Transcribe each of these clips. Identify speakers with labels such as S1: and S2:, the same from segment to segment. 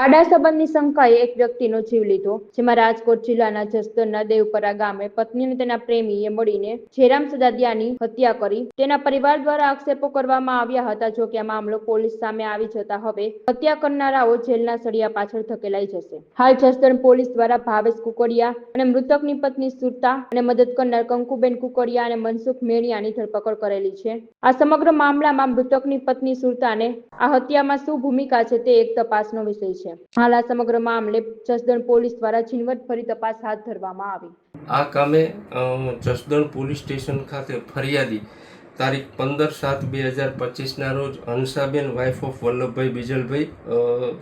S1: આડા સંબંધની શંકાએ એક વ્યક્તિનો જીવ લીધો, જેમાં રાજકોટ જિલ્લાના જસદણના દેવપરા ગામે પત્ની અને તેના પ્રેમીએ મળીને જયરામ સદાદિયાની હત્યા કરી. તેના પરિવાર દ્વારા આક્ષેપો કરવામાં આવ્યા હતા, જો કે આ મામલો પોલીસ સામે આવી જતા હવે હત્યા કરનારાઓ જેલના સળિયા પાછળ ધકેલાઈ જશે. હાલ જસદણ પોલીસ દ્વારા ભાવેશ કુકડિયા અને મૃતકની પત્ની સુરતા અને મદદ કરનાર કંકુબેન કુકડિયા અને મનસુખ મેળિયાની ધરપકડ કરેલી છે. આ સમગ્ર મામલામાં મૃતકની પત્ની સુરતાને આ હત્યામાં શું ભૂમિકા છે તે એક તપાસનો વિષય છે. હાલ આ સમગ્ર મામલે જસદણ પોલીસ દ્વારા છીનવટ ફરી તપાસ હાથ ધરવામાં આવી.
S2: આ કામે જસદણ પોલીસ સ્ટેશન ખાતે ફરિયાદી તારીખ પંદર સાત બે હજાર પચીસના રોજ હંસાબેન વાઇફ ઓફ વલ્લભભાઈ બીજલભાઈ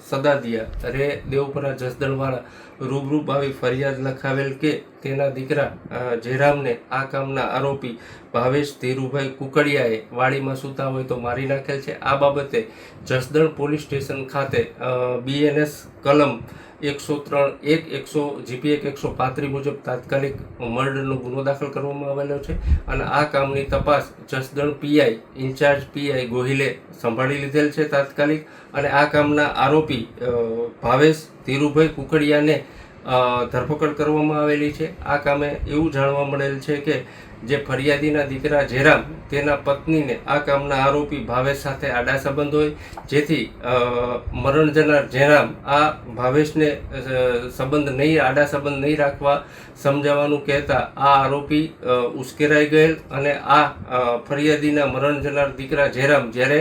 S2: સદાદિયા રે દેવપરા જસદણવાળા રૂબરૂ આવી ફરિયાદ લખાવેલ કે તેના દીકરા જયરામને આ કામના આરોપી ભાવેશ ધીરુભાઈ કુકડિયાએ વાડીમાં સૂતા હોય તો મારી નાખેલ છે. આ બાબતે જસદણ પોલીસ સ્ટેશન ખાતે બીએનએસ કલમ એકસો ત્રણ એક એકસો, જીપી એક એકસો પાંત્રીસ મુજબ તાત્કાલિક મર્ડરનો ગુનો દાખલ કરવામાં આવેલો છે અને આ કામની તપાસ Jasdan PI in charge PI ગોહિલે સંભાળી લીધેલ છે તાત્કાલિક અને આ કામના આરોપી ભાવેશ ધીરુભાઈ કુકડિયાને ધરપકડ કરવામાં આવેલી છે. આ કામે એવું જાણવા મળેલ છે કે જે ફરિયાદીના દીકરા જયરામ, તેના પત્નીને આ કામના આરોપી ભાવેશ સાથે આડા સંબંધ હોય, જેથી મરણ જનાર જયરામ આ ભાવેશને સંબંધ નહીં, આડા સંબંધ નહીં રાખવા સમજાવવાનું કહેતા આ આરોપી ઉશ્કેરાઈ ગયેલ અને આ ફરિયાદીના મરણ જનાર દીકરા જયરામ જ્યારે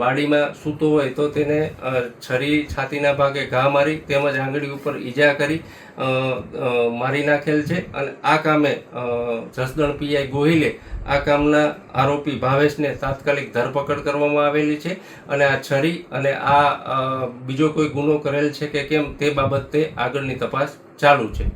S2: વાડીમાં સૂતો હોય તો તેને છરી છાતીના ભાગે ઘા મારી તેમજ આંગળી ઉપર ઈજા કરી અ, મારી નાખેલ છે અને આ કામે જસદણ પીઆઈ ગોહિલે આ કામના આરોપી ભાવેશને તાત્કાલિક ધરપકડ કરવામાં આવેલી છે અને આ છરી અને આ બીજો કોઈ ગુનો કરેલ છે કે કેમ તે બાબતે આગળની તપાસ ચાલુ છે.